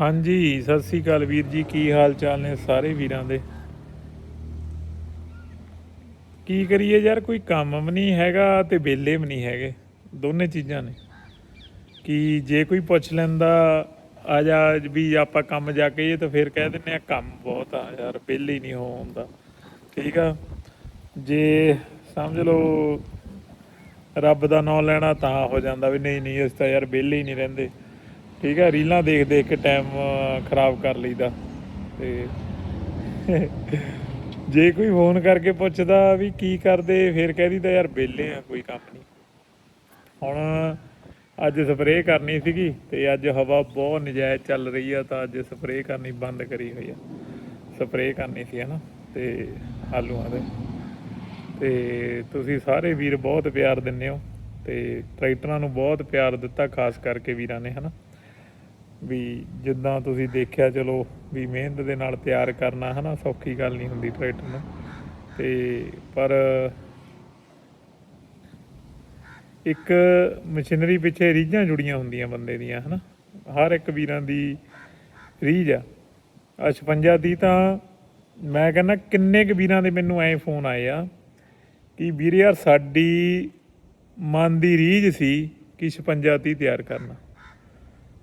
ਹਾਂਜੀ, ਸਤਿ ਸ੍ਰੀ ਅਕਾਲ ਵੀਰ ਜੀ, ਕੀ ਹਾਲ ਚਾਲ ਨੇ ਸਾਰੇ ਵੀਰਾਂ ਦੇ? ਕੀ ਕਰੀਏ ਯਾਰ, ਕੋਈ ਕੰਮ ਵੀ ਨਹੀਂ ਹੈਗਾ ਤੇ ਵਿਹਲੇ ਵੀ ਨਹੀਂ ਹੈਗੇ, ਦੋਨੇ ਚੀਜ਼ਾਂ ਨੇ। ਕਿ ਜੇ ਕੋਈ ਪੁੱਛ ਲੈਂਦਾ, ਆ ਜਾ ਵੀ ਆਪਾਂ ਕੰਮ ਜਾ ਕੇ ਇਹ ਤਾਂ ਫਿਰ ਕਹਿ ਦਿੰਦੇ ਆ, ਕੰਮ ਬਹੁਤ ਆ ਯਾਰ, ਵਿਹਲੇ ਨਹੀਂ ਹੋ ਹੁੰਦਾ। ਠੀਕ ਆ? ਜੇ ਸਮਝ ਲਓ ਰੱਬ ਦਾ ਨਾਮ ਲੈਣਾ ਤਾਂ ਹੋ ਜਾਂਦਾ ਵੀ ਨਹੀਂ ਨਹੀਂ ਇਸ ਤਾਂ ਯਾਰ ਵਿਹਲੇ ਹੀ ਨਹੀਂ ਰਹਿੰਦੇ। ਠੀਕ ਹੈ ਰੀਲਾਂ ਦੇਖ ਦੇਖ ਕੇ ਟਾਈਮ ਖਰਾਬ ਕਰ ਲਈਦਾ। ਤੇ ਜੇ ਕੋਈ ਫੋਨ ਕਰਕੇ ਪੁੱਛਦਾ ਵੀ ਕੀ ਕਰਦੇ, ਫਿਰ ਕਹਿ ਦਈਦਾ, ਯਾਰ ਵਿਹਲੇ ਆ, ਕੋਈ ਕੰਮ ਨਹੀਂ ਹੁਣ ਅੱਜ ਸਪਰੇਅ ਕਰਨੀ ਸੀਗੀ ਤੇ ਅੱਜ ਹਵਾ ਬਹੁਤ ਨਜਾਇਜ਼ ਚੱਲ ਰਹੀ ਆ, ਤਾਂ ਅੱਜ ਸਪਰੇਅ ਕਰਨੀ ਬੰਦ ਕਰੀ ਹੋਈ ਆ। ਸਪਰੇਅ ਕਰਨੀ ਸੀ, ਹਨਾ, ਤੇ ਆਲੂਆਂ ਦੇ। ਤੇ ਤੁਸੀਂ ਸਾਰੇ ਵੀਰ ਬਹੁਤ ਪਿਆਰ ਦਿੰਦੇ ਹੋ, ਤੇ ਟਰੈਕਟਰਾਂ ਨੂੰ ਬਹੁਤ ਪਿਆਰ ਦਿੱਤਾ, ਖਾਸ ਕਰਕੇ ਵੀਰਾਂ ਨੇ, ਹਨਾ। ਵੀ ਜਿੱਦਾਂ ਤੁਸੀਂ ਦੇਖਿਆ, ਚਲੋ ਵੀ ਮਿਹਨਤ ਦੇ ਨਾਲ ਤਿਆਰ ਕਰਨਾ ਹਨਾ, ਸੌਖੀ ਗੱਲ ਨਹੀਂ ਹੁੰਦੀ ਟਰੈਕਟਰ ਨੂੰ। ਤੇ ਪਰ ਇੱਕ ਮਸ਼ੀਨਰੀ ਪਿੱਛੇ ਰੀਝਾਂ ਜੁੜੀਆਂ ਹੁੰਦੀਆਂ ਬੰਦੇ ਦੀਆਂ ਹਨਾ। ਹਰ ਇੱਕ ਵੀਰਾਂ ਦੀ ਰੀਝ ਆ। ਆਹ 56 ਦੀ ਤਾਂ ਮੈਂ ਕਹਿੰਦਾ, ਕਿੰਨੇ ਕੁ ਵੀਰਾਂ ਦੇ ਮੈਨੂੰ ਐ ਫੋਨ ਆਏ ਆ ਕਿ ਵੀਰ ਯਾਰ ਸਾਡੀ ਮਨ ਦੀ ਰੀਝ ਸੀ ਕਿ 56 30 ਤਿਆਰ ਕਰਨਾ।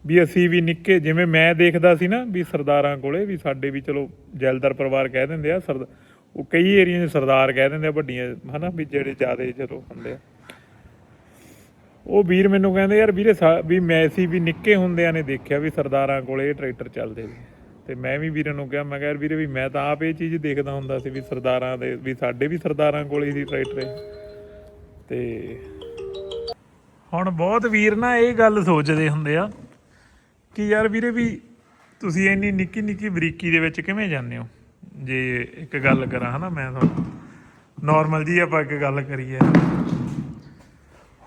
ਵੀ ਅਸੀਂ ਵੀ ਨਿੱਕੇ, ਜਿਵੇਂ ਮੈਂ ਦੇਖਦਾ ਸੀ ਨਾ ਵੀ ਸਰਦਾਰਾਂ ਕੋਲੇ ਵੀ ਸਾਡੇ ਵੀ ਚਲੋ ਜੈਲਦਾਰ ਪਰਿਵਾਰ ਕਹਿ ਦਿੰਦੇ ਆ, ਸਰਦ, ਉਹ ਕਈ ਏਰੀਆ 'ਚ ਸਰਦਾਰ ਕਹਿ ਦਿੰਦੇ ਆ, ਵੱਡੀਆਂ, ਹਨਾ, ਵੀ ਜਿਹੜੇ ਜ਼ਿਆਦੇ ਚਲੋ ਹੁੰਦੇ ਆ। ਉਹ ਵੀਰ ਮੈਨੂੰ ਕਹਿੰਦੇ, ਯਾਰ ਵੀਰੇ ਵੀ ਮੈਂ ਸੀ ਵੀ ਨਿੱਕੇ ਹੁੰਦਿਆਂ ਨੇ ਦੇਖਿਆ ਵੀ ਸਰਦਾਰਾਂ ਕੋਲੇ ਇਹ ਟਰੈਕਟਰ ਚੱਲਦੇ ਨੇ ਤੇ ਮੈਂ ਵੀ ਵੀਰੇ ਨੂੰ ਕਿਹਾ, ਮੈਂ ਕਿਹਾ, ਯਾਰ ਵੀਰੇ ਵੀ ਮੈਂ ਤਾਂ ਆਪ ਇਹ ਚੀਜ਼ ਦੇਖਦਾ ਹੁੰਦਾ ਸੀ ਵੀ ਸਰਦਾਰਾਂ ਦੇ, ਵੀ ਸਾਡੇ ਵੀ ਸਰਦਾਰਾਂ ਕੋਲੇ ਸੀ ਟਰੈਕਟਰ ਤੇ ਹੁਣ ਬਹੁਤ ਵੀਰ ਨਾ ਇਹ ਗੱਲ ਸੋਚਦੇ ਹੁੰਦੇ ਆ ਕਿ ਯਾਰ ਵੀਰੇ ਵੀ ਤੁਸੀਂ ਇੰਨੀ ਨਿੱਕੀ ਨਿੱਕੀ ਬਰੀਕੀ ਦੇ ਵਿੱਚ ਕਿਵੇਂ ਜਾਂਦੇ ਹੋ? ਜੇ ਇੱਕ ਗੱਲ ਕਰਾਂ, ਹਨਾ ਮੈਂ ਤੁਹਾਨੂੰ। ਨਾਰਮਲ ਜੀ ਆਪਾਂ ਇੱਕ ਗੱਲ ਕਰੀਏ।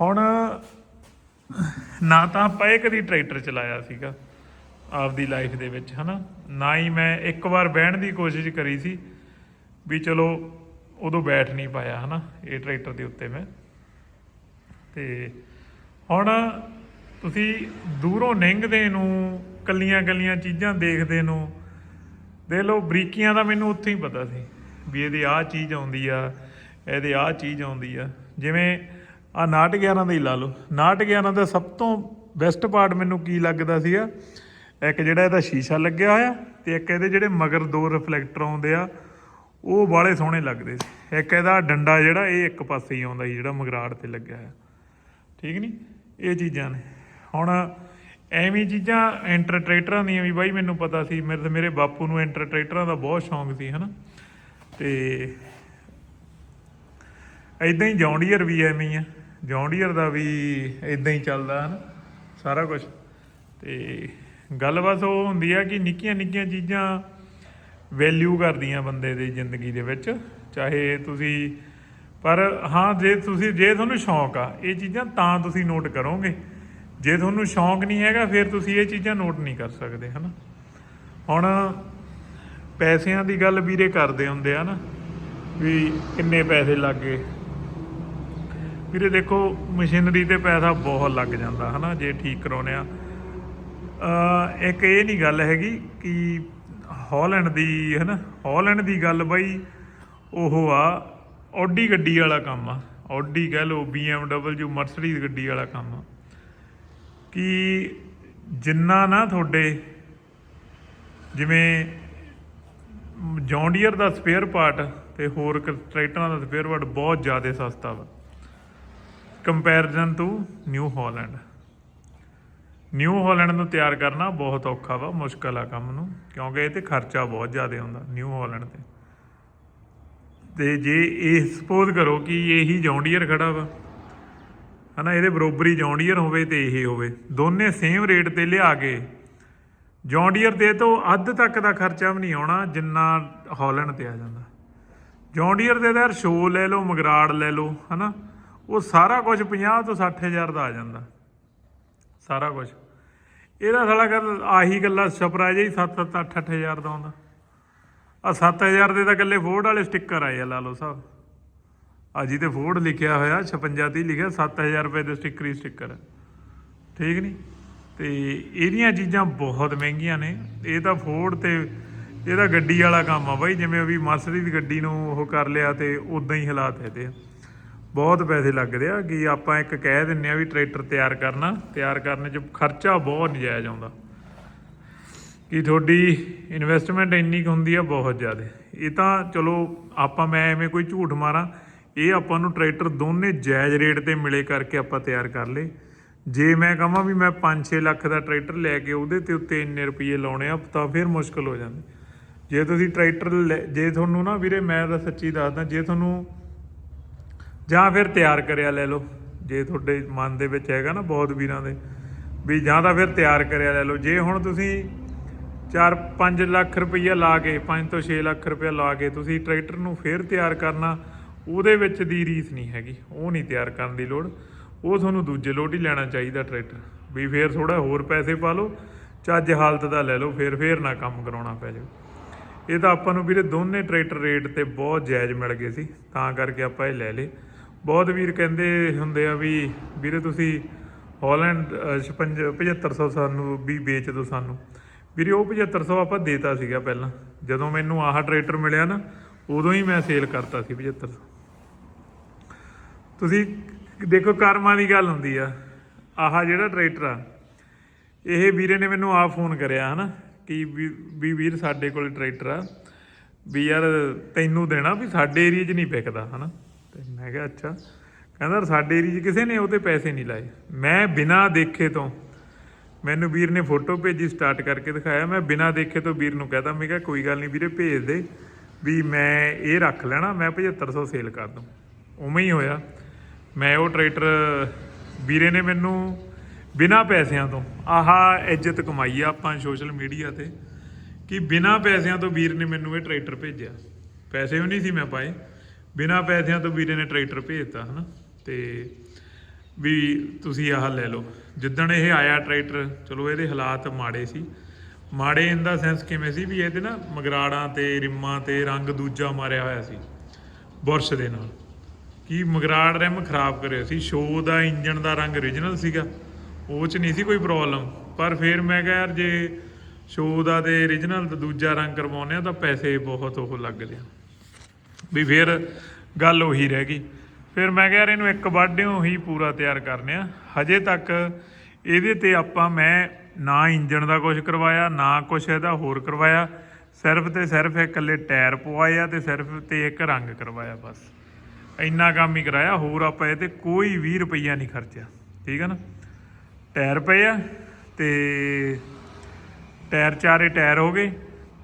ਹੁਣ ਨਾ ਤਾਂ ਆਪਾਂ ਇਹ ਕਦੀ ਟਰੈਕਟਰ ਚਲਾਇਆ ਸੀਗਾ ਆਪਦੀ ਲਾਈਫ ਦੇ ਵਿੱਚ, ਹਨਾ? ਨਾ ਹੀ ਮੈਂ ਇੱਕ ਵਾਰ ਬਹਿਣ ਦੀ ਕੋਸ਼ਿਸ਼ ਕਰੀ ਸੀ ਵੀ ਚਲੋ ਉਦੋਂ ਬੈਠ ਨਹੀਂ ਪਾਇਆ, ਹਨਾ? ਇਹ ਟਰੈਕਟਰ ਦੇ ਉੱਤੇ ਮੈਂ। ਤੇ ਹੁਣ ਤੁਸੀਂ ਦੂਰੋਂ ਨਿੰਗਦੇ ਨੂੰ, ਕੱਲੀਆਂ ਕੱਲੀਆਂ ਚੀਜ਼ਾਂ ਦੇਖਦੇ ਨੂੰ, ਦੇਖ ਲਓ, ਬਰੀਕੀਆਂ ਦਾ ਮੈਨੂੰ ਉੱਥੇ ਹੀ ਪਤਾ ਸੀ ਵੀ ਇਹਦੀ ਆਹ ਚੀਜ਼ ਆਉਂਦੀ ਆ, ਇਹਦੇ ਆਹ ਚੀਜ਼ ਆਉਂਦੀ ਆ। ਜਿਵੇਂ ਆ 911 ਦਾ ਹੀ ਲਾ ਲਓ। 911 ਦਾ ਸਭ ਤੋਂ ਬੈਸਟ ਪਾਰਟ ਮੈਨੂੰ ਕੀ ਲੱਗਦਾ ਸੀਗਾ? ਇੱਕ ਜਿਹੜਾ ਇਹਦਾ ਸ਼ੀਸ਼ਾ ਲੱਗਿਆ ਹੋਇਆ ਤੇ ਇੱਕ ਇਹਦੇ ਜਿਹੜੇ ਮਗਰ ਦੋ ਰਿਫਲੈਕਟਰ ਆਉਂਦੇ ਆ, ਉਹ ਬਾਲੇ ਸੋਹਣੇ ਲੱਗਦੇ ਸੀ। ਇੱਕ ਇਹਦਾ ਡੰਡਾ ਜਿਹੜਾ, ਇਹ ਇੱਕ ਪਾਸੇ ਹੀ ਆਉਂਦਾ ਸੀ ਜਿਹੜਾ ਮਗਰਾੜ ਤੇ ਲੱਗਿਆ ਹੋਇਆ। ਠੀਕ ਨਹੀਂ ਇਹ ਚੀਜ਼ਾਂ ਨੇ। ਹੁਣ ਐਵੇਂ ਚੀਜ਼ਾਂ ਐਂਟਰ ਟਰੈਕਟਰਾਂ ਦੀਆਂ ਵੀ ਬਾਈ ਮੈਨੂੰ ਪਤਾ ਸੀ, ਮੇਰੇ ਤੇ ਮੇਰੇ ਬਾਪੂ ਨੂੰ ਐਂਟਰ ਟਰੈਕਟਰਾਂ ਦਾ ਬਹੁਤ ਸ਼ੌਂਕ ਸੀ, ਹਨਾ? ਤੇ ਐਦਾਂ ਹੀ ਜੌਂਡੀਅਰ ਵੀ ਐਵੇਂ ਹੀ ਆ। ਜੌਂਡੀਅਰ ਦਾ ਵੀ ਐਦਾਂ ਹੀ ਚੱਲਦਾ, ਹਨ? ਸਾਰਾ ਕੁਝ ਤੇ ਗੱਲ ਬਸ ਉਹ ਹੁੰਦੀ ਆ ਕਿ ਨਿੱਕੀਆਂ ਨਿੱਕੀਆਂ ਚੀਜ਼ਾਂ ਵੈਲਿਊ ਕਰਦੀਆਂ ਬੰਦੇ ਦੀ ਜ਼ਿੰਦਗੀ ਦੇ ਵਿੱਚ, ਚਾਹੇ ਤੁਸੀਂ ਪਰ ਹਾਂ, ਜੇ ਤੁਸੀਂ ਜੇ ਤੁਹਾਨੂੰ ਸ਼ੌਂਕ ਆ, ਇਹ ਚੀਜ਼ਾਂ ਤਾਂ ਤੁਸੀਂ ਨੋਟ ਕਰੋਗੇ। ਜੇ ਤੁਹਾਨੂੰ ਸ਼ੌਂਕ ਨਹੀਂ ਹੈਗਾ, ਫਿਰ ਤੁਸੀਂ ਇਹ ਚੀਜ਼ਾਂ ਨੋਟ ਨਹੀਂ ਕਰ ਸਕਦੇ, ਹਨਾ? ਹੁਣ ਪੈਸਿਆਂ ਦੀ ਗੱਲ ਵੀਰੇ ਕਰਦੇ ਹੁੰਦੇ ਆ ਨਾ, ਵੀ ਕਿੰਨੇ ਪੈਸੇ ਲੱਗੇ ਵੀਰੇ ਦੇਖੋ, ਮਸ਼ੀਨਰੀ ਤੇ ਪੈਸਾ ਬਹੁਤ ਲੱਗ ਜਾਂਦਾ, ਹਨਾ, ਜੇ ਠੀਕ ਕਰਾਉਨੇ ਆ। ਇੱਕ ਇਹ ਨਹੀਂ ਗੱਲ ਹੈਗੀ ਕਿ ਹਾਲੈਂਡ ਦੀ, ਹਨਾ ਹਾਲੈਂਡ ਦੀ ਗੱਲ ਬਾਈ, ਉਹ ਆ ਆਡੀ ਗੱਡੀ ਵਾਲਾ ਕੰਮ ਆ। ਆਡੀ ਕਹਿ ਲਓ BMW ਮਰਸੀਡੀਜ਼ ਗੱਡੀ ਵਾਲਾ ਕੰਮ ਆ। ਕਿ ਜਿੰਨਾ ਨਾ ਤੁਹਾਡੇ ਜਿਵੇਂ ਜੌਂਡੀਅਰ ਦਾ ਸਪੇਅਰ ਪਾਰਟ ਤੇ ਹੋਰ ਕ- ਟਰੈਕਟਰਾਂ ਦਾ ਸਪੇਅਰ ਪਾਰਟ ਬਹੁਤ ਜ਼ਿਆਦਾ ਸਸਤਾ ਵਾ। Comparison to New Holland New Holland ਨੂੰ ਤਿਆਰ ਕਰਨਾ ਬਹੁਤ ਔਖਾ ਵਾ, ਮੁਸ਼ਕਲ ਆ ਕੰਮ ਨੂੰ, ਕਿਉਂਕਿ ਇਹ ਤੇ ਖਰਚਾ ਬਹੁਤ ਜ਼ਿਆਦਾ ਆਉਂਦਾ ਨਿਊ ਹਾਲੈਂਡ ਤੇ। ਤੇ ਜੇ ਇਹ ਸਪੋਜ਼ ਕਰੋ ਕਿ ਇਹੀ ਜੌਂਡੀਅਰ ਖੜਾ ਵਾ ਹਨਾ, ਇਹਦੇ ਬਰੋਬਰੀ ਜੌਂਡੀਅਰ ਹੋਵੇ ਤੇ ਇਹ ਹੋਵੇ। ਦੋਨੇ ਸੇਮ ਰੇਟ ਤੇ ਲਿਆ ਕੇ ਜੌਂਡੀਅਰ ਦੇ ਤੋਂ ਅੱਧ ਤੱਕ ਦਾ ਖਰਚਾ ਵੀ ਨਹੀਂ ਆਉਣਾ, ਜਿੰਨਾ ਹਾਲੈਂਡ ਤੇ ਆ ਜਾਂਦਾ। ਜੌਂਡੀਅਰ ਦੇ ਤਾਂ ਸ਼ੋ ਲੈ ਲਓ, ਮਗਰਾੜ ਲੈ ਲਓ, ਹਨਾ, ਉਹ ਸਾਰਾ ਕੁਝ 50 ਤੋਂ 60000 ਦਾ ਆ ਜਾਂਦਾ। ਸਾਰਾ ਕੁਝ। ਇਹਦਾ ਸਾਲਾ ਗੱਲ ਆਹੀ ਗੱਲਾਂ ਛਪਰਾ ਜਿਹਾ ਹੀ 7 7 8 8000 ਦਾ ਆਉਂਦਾ। ਆ 7000 ਦੇ ਤਾਂ ਇਕੱਲੇ ਫੋਰਡ ਵਾਲੇ ਸਟicker ਆਏ ਆ, ਲਾ ਲਓ ਸਾਹਿਬ ਆ ਜੀ ਤੇ ਫੋਰਡ ਲਿਖਿਆ ਹੋਇਆ 56 30 ਲਿਖਿਆ 7000 ਰੁਪਏ ਦੇ ਸਟicker ਹੀ ਸਟicker ਠੀਕ ਨਹੀਂ ਤੇ ਇਹਦੀਆਂ ਚੀਜ਼ਾਂ ਬਹੁਤ ਮਹਿੰਗੀਆਂ ਨੇ। ਇਹ ਤਾਂ ਫੋਰਡ ਤੇ ਇਹਦਾ ਗੱਡੀ ਵਾਲਾ ਕੰਮ ਆ ਬਾਈ, ਜਿਵੇਂ ਵੀ ਮਾਸਟਰੀ ਦੀ ਗੱਡੀ ਨੂੰ ਉਹ ਕਰ ਲਿਆ ਤੇ ਉਦਾਂ ਹੀ ਹਾਲਾਤ ਇਹਦੇ ਆ। ਬਹੁਤ ਪੈਸੇ ਲੱਗਦੇ ਆ ਕਿ ਆਪਾਂ ਇੱਕ ਕਹਿ ਦਿੰਨੇ ਆ ਵੀ ਟਰੈਕਟਰ ਤਿਆਰ ਕਰਨਾ, ਤਿਆਰ ਕਰਨ 'ਚ ਖਰਚਾ ਬਹੁਤ ਨਜਾਇਜ਼ ਆਉਂਦਾ। ਕਿ ਤੁਹਾਡੀ ਇਨਵੈਸਟਮੈਂਟ ਇੰਨੀ ਕੁ ਹੁੰਦੀ ਆ ਬਹੁਤ ਜ਼ਿਆਦਾ। ਇਹ ਤਾਂ ਚਲੋ ਆਪਾਂ ਮੈਂ ਐਵੇਂ ਕੋਈ ਝੂਠ ਮਾਰਾਂ ਇਹ ਆਪਾਂ ਨੂੰ ਟਰੈਕਟਰ ਦੋਨੇ ਜਾਇਜ਼ ਰੇਟ ਤੇ ਮਿਲੇ ਕਰਕੇ ਆਪਾਂ ਤਿਆਰ ਕਰ ਲਏ। ਜੇ ਮੈਂ ਕਹਾਂ ਵੀ ਮੈਂ 5-6 ਲੱਖ ਦਾ ਟਰੈਕਟਰ ਲੈ ਕੇ ਉਹਦੇ ਤੇ ਉੱਤੇ ਇੰਨੇ ਰੁਪਏ ਲਾਉਣੇ ਆ, ਤਾਂ ਫਿਰ ਮੁਸ਼ਕਲ ਹੋ ਜਾਂਦੀ। ਜੇ ਤੁਸੀਂ ਟਰੈਕਟਰ ਲੈ- ਜੇ ਤੁਹਾਨੂੰ ਨਾ ਵੀਰੇ ਮੈਂ ਤਾਂ ਸੱਚੀ ਦੱਸਦਾ, ਜੇ ਤੁਹਾਨੂੰ ਜਾਂ ਫਿਰ ਤਿਆਰ ਕਰਿਆ ਲੈ ਲਓ, ਜੇ ਤੁਹਾਡੇ ਮਨ ਦੇ ਵਿੱਚ ਹੈਗਾ ਨਾ ਬਹੁਤ ਵੀਰਾਂ ਦੇ, ਵੀ ਜਾਂ ਤਾਂ ਫਿਰ ਤਿਆਰ ਕਰਿਆ ਲੈ ਲਓ। ਜੇ ਹੁਣ ਤੁਸੀਂ 4-5 ਲੱਖ ਰੁਪਈਆ ਲਾ ਕੇ 5 ਤੋਂ 6 ਲੱਖ ਰੁਪਈਆ ਲਾ ਕੇ ਤੁਸੀਂ ਟਰੈਕਟਰ ਨੂੰ ਫਿਰ ਤਿਆਰ ਕਰਨਾ ਉਹਦੇ ਵਿੱਚ ਦੀ ਰੀਸ ਨਹੀਂ ਹੈਗੀ ਉਹ ਨਹੀਂ ਤਿਆਰ ਕਰਨ ਦੀ ਲੋੜ। ਉਹ ਤੁਹਾਨੂੰ ਦੂਜੇ ਲੋਟ ਹੀ ਲੈਣਾ ਚਾਹੀਦਾ ਟਰੈਕਟਰ। ਵੀ ਫਿਰ ਥੋੜਾ ਹੋਰ ਪੈਸੇ ਪਾ ਲਓ ਚੱਜ ਹਾਲਤ ਦਾ ਲੈ ਲਓ ਫਿਰ ਫਿਰ ਨਾ ਕੰਮ ਕਰਾਉਣਾ ਪੈ ਜਾਵੇ। ਇਹ ਤਾਂ ਆਪਾਂ ਨੂੰ ਵੀਰੇ ਦੋਨੇ ਟਰੈਕਟਰ ਰੇਟ ਤੇ ਬਹੁਤ ਜਾਇਜ਼ ਮਿਲ ਗਏ ਸੀ ਤਾਂ ਕਰਕੇ ਆਪਾਂ ਇਹ ਲੈ ਲਏ। ਬਹੁਤ ਵੀਰ ਕਹਿੰਦੇ ਹੁੰਦੇ ਆ ਵੀ ਵੀਰੇ ਤੁਸੀਂ ਹਾਲੈਂਡ ਅ, 56 7500 ਸਾਨੂੰ ਵੀ ਵੇਚ ਦਿਓ ਸਾਨੂੰ। ਵੀਰੇ ਉਹ 7500 ਆਪਾਂ ਦੇਤਾ ਸੀਗਾ ਪਹਿਲਾਂ। ਜਦੋਂ ਮੈਨੂੰ ਆਹ ਟਰੈਕਟਰ ਮਿਲਿਆ ਨਾ ਉਦੋਂ ਹੀ ਮੈਂ ਸੇਲ ਕਰਤਾ ਸੀ 7500 ਤੁਸੀਂ ਦੇਖੋ ਕਰਮਾਂ ਦੀ ਗੱਲ ਹੁੰਦੀ ਆ। ਆਹ ਜਿਹੜਾ ਟਰੈਕਟਰ ਆ, ਇਹ ਵੀਰੇ ਨੇ ਮੈਨੂੰ ਆਪ ਫੋਨ ਕਰਿਆ ਹਨਾ, ਕਿ ਵੀ ਵੀਰ ਸਾਡੇ ਕੋਲ ਟਰੈਕਟਰ ਆ, ਵੀ ਯਾਰ ਤੈਨੂੰ ਦੇਣਾ ਵੀ ਸਾਡੇ ਏਰੀਆ 'ਚ ਨਹੀਂ ਵਿਕਦਾ ਹਨਾ। ਤੇ ਮੈਂ ਕਿਹਾ, ਅੱਛਾ। ਕਹਿੰਦਾ, ਸਾਡੇ ਏਰੀਆ 'ਚ ਕਿਸੇ ਨੇ ਉਹਤੇ ਪੈਸੇ ਨਹੀਂ ਲਾਏ। ਮੈਂ ਬਿਨਾਂ ਦੇਖੇ ਤੋਂ, ਮੈਨੂੰ ਵੀਰ ਨੇ ਫੋਟੋ ਭੇਜੀ ਸਟਾਰਟ ਕਰਕੇ ਦਿਖਾਇਆ। ਮੈਂ ਬਿਨਾਂ ਦੇਖੇ ਤੋਂ ਵੀਰ ਨੂੰ ਕਹਤਾ, ਮੈਂ ਕਿਹਾ, ਕੋਈ ਗੱਲ ਨਹੀਂ ਵੀਰੇ, ਭੇਜ ਦੇ। ਵੀ ਮੈਂ ਇਹ ਰੱਖ ਲੈਣਾ, ਮੈਂ 7500 ਸੇਲ ਕਰ ਦੂੰ। ਉਵੇਂ ਹੀ ਹੋਇਆ। ਮੈਂ ਉਹ ਟਰੈਕਟਰ ਵੀਰੇ ਨੇ ਮੈਨੂੰ ਬਿਨਾਂ ਪੈਸਿਆਂ ਤੋਂ ਆਹਾ ਇੱਜ਼ਤ ਕਮਾਈ ਆ ਆਪਾਂ ਸੋਸ਼ਲ ਮੀਡੀਆ ਤੇ, ਕਿ ਬਿਨਾਂ ਪੈਸਿਆਂ ਤੋਂ ਵੀਰ ਨੇ ਮੈਨੂੰ ਇਹ ਟਰੈਕਟਰ ਭੇਜਿਆ। ਪੈਸੇ ਵੀ ਨਹੀਂ ਸੀ ਮੈਂ ਪਾਏ। ਬਿਨਾਂ ਪੈਸਿਆਂ ਤੋਂ ਵੀਰੇ ਨੇ ਟਰੈਕਟਰ ਭੇਜਤਾ, ਹਨਾ? ਤੇ ਵੀ ਤੁਸੀਂ ਆਹ ਲੈ ਲਓ। ਜਿੱਦਣ ਇਹ ਆਇਆ ਟਰੈਕਟਰ ਚਲੋ ਇਹਦੇ ਹਾਲਾਤ ਮਾੜੇ ਸੀ। ਮਾੜੇ ਇਨ ਦਾ ਸੈਂਸ ਕਿਵੇਂ ਸੀ ਵੀ ਇਹਦੇ ਨਾ ਮਗਰਾੜਾਂ ਤੇ, ਰਿੰਮਾਂ ਤੇ ਰੰਗ ਦੂਜਾ ਮਾਰਿਆ ਹੋਇਆ ਸੀ, ਬੁਰਸ਼ ਦੇ ਨਾਲ। ਕਿ ਮਗਰਾੜ ਰਿਮ ਖਰਾਬ ਕਰਿਆ ਸੀ? ਸ਼ੋ ਦਾ ਇੰਜਨ ਦਾ ਰੰਗ origignal ਸੀਗਾ। ਉਹ ਚ ਨਹੀਂ ਸੀ ਕੋਈ ਪ੍ਰੋਬਲਮ ਪਰ ਫਿਰ ਮੈਂ ਕਿਹਾ ਯਾਰ ਜੇ ਸ਼ੋ ਦਾ ਤੇ origignal ਦਾ ਦੂਜਾ ਰੰਗ ਕਰਵਾਉਂਦੇ ਆ ਤਾਂ ਪੈਸੇ ਬਹੁਤ ਉਹ ਲੱਗਦੇ ਆ। ਵੀ ਫਿਰ ਗੱਲ ਉਹੀ ਰਹਿ ਗਈ। ਫਿਰ ਮੈਂ ਕਿਹਾ ਯਾਰ ਇਹਨੂੰ ਇੱਕ ਵਾਢਿਓ ਹੀ ਪੂਰਾ ਤਿਆਰ ਕਰਨੇ ਆ। ਹਜੇ ਤੱਕ ਇਹਦੇ ਤੇ ਆਪਾਂ ਮੈਂ ਨਾ ਇੰਜਣ ਦਾ ਕੁਝ ਕਰਵਾਇਆ, ਨਾ ਕੁਝ ਇਹਦਾ ਹੋਰ ਕਰਵਾਇਆ। ਸਿਰਫ ਤੇ ਸਿਰਫ ਇਕੱਲੇ ਟਾਇਰ ਪਵਾਇਆ ਆ ਤੇ ਸਿਰਫ ਤੇ ਇੱਕ ਰੰਗ ਕਰਵਾਇਆ ਬਸ। ਇੰਨਾ ਕੰਮ ਹੀ ਕਰਾਇਆ, ਹੋਰ ਆਪਾਂ ਇਹ ਤੇ ਕੋਈ 20 ਰੁਪਈਆ ਨਹੀਂ ਖਰਚਿਆ। ਠੀਕ ਹੈ ਨਾ? ਟਾਇਰ ਪਏ ਆ ਤੇ ਟਾਇਰ ਚਾਰੇ ਟਾਇਰ ਹੋ ਗਏ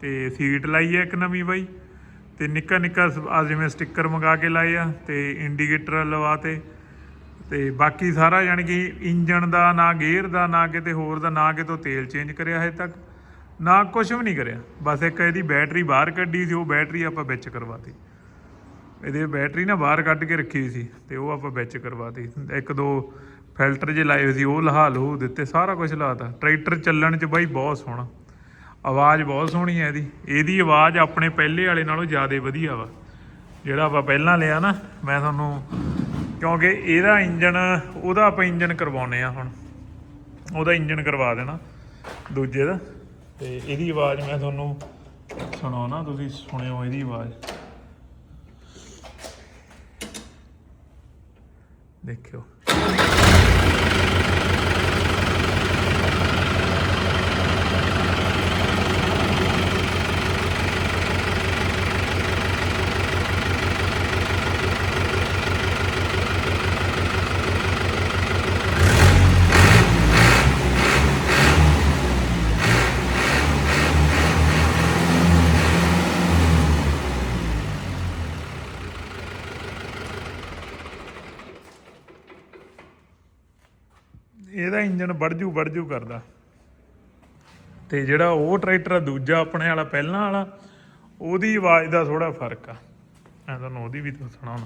ਤੇ ਸੀਟ ਲਾਈ ਹੈ ਇੱਕ ਨਵੀਂ ਬਾਈ ਤੇ ਨਿੱਕਾ ਨਿੱਕਾ ਸ- ਆ ਜਿਵੇਂ ਸਟicker ਮੰਗਾ ਕੇ ਲਾਏ ਆ ਤੇ ਇੰਡੀਕੇਟਰ ਲਵਾਤੇ ਤੇ ਬਾਕੀ ਸਾਰਾ ਯਾਨੀ ਕਿ ਇੰਜਨ ਦਾ ਨਾ ਗੇਅਰ ਦਾ, ਨਾ ਕਿਤੇ ਹੋਰ ਦਾ, ਨਾ ਕਿਤੋਂ ਤੇਲ ਚੇਂਜ ਕਰਿਆ ਹਜੇ ਤੱਕ, ਨਾ ਕੁਝ ਵੀ ਨਹੀਂ ਕਰਿਆ। ਬਸ ਇੱਕ ਇਹਦੀ ਬੈਟਰੀ ਬਾਹਰ ਕੱਢੀ ਸੀ, ਉਹ ਬੈਟਰੀ ਆਪਾਂ ਵਿੱਚ ਕਰਵਾਤੀ। ਇਹਦੇ ਬੈਟਰੀ ਨਾ ਬਾਹਰ ਕੱਢ ਕੇ ਰੱਖੀ ਸੀ ਤੇ ਉਹ ਆਪਾਂ ਵਿੱਚ ਕਰਵਾਤੀ। ਇੱਕ ਦੋ ਫਿਲਟਰ ਜੇ ਲਾਏ ਸੀ, ਉਹ ਲਹਾ ਲਹੂ ਦਿੱਤੇ, ਸਾਰਾ ਕੁਝ ਲਾਤਾ। ਟਰੈਕਟਰ ਚੱਲਣ 'ਚ ਬਾਈ ਬਹੁਤ ਸੋਹਣਾ। ਆਵਾਜ਼ ਬਹੁਤ ਸੋਹਣੀ ਹੈ ਇਹਦੀ। ਇਹਦੀ ਆਵਾਜ਼ ਆਪਣੇ ਪਹਿਲੇ ਵਾਲੇ ਨਾਲੋਂ ਜ਼ਿਆਦਾ ਵਧੀਆ ਵਾ। ਜਿਹੜਾ ਆਪਾਂ ਪਹਿਲਾਂ ਲਿਆ ਨਾ, ਮੈਂ ਤੁਹਾਨੂੰ, ਕਿਉਂਕਿ ਇਹਦਾ ਇੰਜਨ ਉਹਦਾ ਆਪਾਂ ਇੰਜਨ ਕਰਵਾਉਨੇ ਆ ਹੁਣ। ਉਹਦਾ ਇੰਜਨ ਕਰਵਾ ਦੇਣਾ, ਦੂਜੇ ਦਾ। ਤੇ ਇਹਦੀ ਆਵਾਜ਼ ਮੈਂ ਤੁਹਾਨੂੰ ਸੁਣਾਉਣਾ, ਤੁਸੀਂ ਸੁਣਿਓ ਇਹਦੀ ਆਵਾਜ਼। 네, 귀여워. ਇਹਦਾ ਇੰਜਨ ਵੜਜੂ ਵੜਜੂ ਕਰਦਾ। ਤੇ ਜਿਹੜਾ ਉਹ ਟਰੈਕਟਰ ਆ, ਦੂਜਾ ਆਪਣੇ ਵਾਲਾ, ਪਹਿਲਾਂ ਵਾਲਾ, ਉਹਦੀ ਆਵਾਜ਼ ਦਾ ਥੋੜਾ ਫ਼ਰਕ ਆ। ਮੈਂ ਤੁਹਾਨੂੰ ਉਹਦੀ ਵੀ ਦੱਸਣਾ ਹੁਣ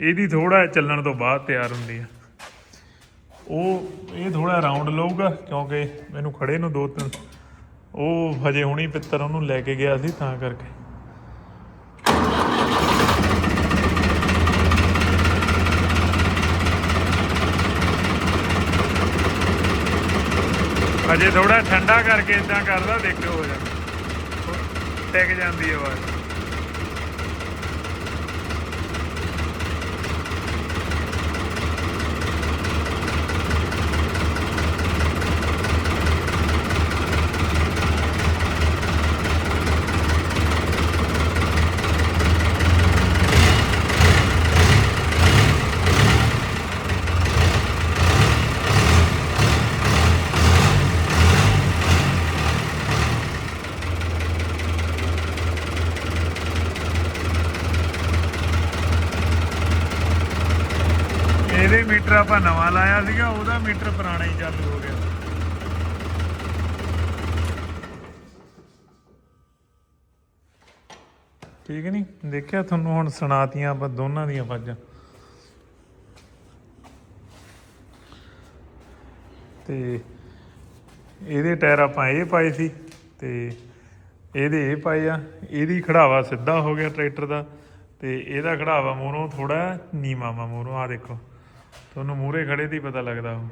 ਇਹਦੀ ਥੋੜਾ ਚੱਲਣ ਤੋਂ ਬਾਅਦ ਤਿਆਰ ਹੁੰਦੀ ਆ। ਉਹ, ਇਹ ਥੋੜਾ ਰਾਉਂਡ ਲਊਗਾ, ਕਿਉਂਕਿ ਮੈਨੂੰ ਖੜੇ ਨੂੰ ਦੋ ਤਿੰਨ, ਉਹ ਹਜੇ ਹੁਣੀ ਪਿੱਤਰ ਉਹਨੂੰ ਲੈ ਕੇ ਗਿਆ ਸੀ, ਤਾਂ ਕਰਕੇ। ਹਜੇ ਥੋੜਾ ਠੰਡਾ ਕਰਕੇ ਇਦਾਂ ਕਰਦਾ ਦੇਖਿਓ ਹੋ ਜਾਂਦਾ। ਟਿਕ ਜਾਂਦੀ ਆਵਾਜ਼ ਇਹਦੇ ਮੀਟਰ ਆਪਾਂ ਨਵਾਂ ਲਾਇਆ ਸੀਗਾ, ਉਹਦਾ ਮੀਟਰ ਪੁਰਾਣਾ ਹੀ ਚਾਲੂ ਹੋ ਗਿਆ। ਠੀਕ ਨਹੀਂ? ਦੇਖਿਆ ਤੁਹਾਨੂੰ ਹੁਣ ਸੁਣਾਤੀਆਂ ਆਪਾਂ ਦੋਨਾਂ ਦੀਆਂ ਆਵਾਜ਼ਾਂ। ਤੇ ਇਹਦੇ ਟਾਇਰ ਆਪਾਂ ਇਹ ਪਾਏ ਸੀ, ਤੇ ਇਹਦੇ ਇਹ ਪਾਏ ਆ। ਇਹਦੀ ਖੜਾਵਾ ਸਿੱਧਾ ਹੋ ਗਿਆ ਟਰੈਕਟਰ ਦਾ, ਤੇ ਇਹਦਾ ਖੜਾਵਾ ਮੂਹਰੋਂ ਥੋੜਾ ਨੀਵਾਂ ਵਾ ਮੂਹਰੋਂ ਆ ਦੇਖੋ। ਤੁਹਾਨੂੰ ਮੂਹਰੇ ਖੜੇ ਦੀ ਪਤਾ ਲੱਗਦਾ ਉਹ।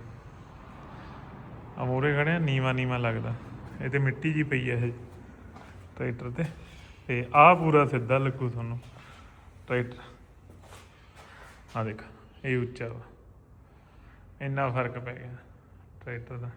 ਆ ਮੂਹਰੇ ਖੜੇ ਆ, ਨੀਵਾਂ ਨੀਵਾਂ ਲੱਗਦਾ। ਇਹ ਤੇ ਮਿੱਟੀ ਜੀ ਪਈ ਹੈ ਇਹ ਟਰੈਕਟਰ ਤੇ। ਤੇ ਆ ਪੂਰਾ ਸਿੱਧਾ ਲੱਗੂ ਤੁਹਾਨੂੰ ਟਰੈਕਟਰ। ਆ ਦੇਖ, ਇਹ ਉੱਚਾ ਵਾ। ਇੰਨਾ ਫ਼ਰਕ ਪੈ ਗਿਆ ਟਰੈਕਟਰ ਦਾ।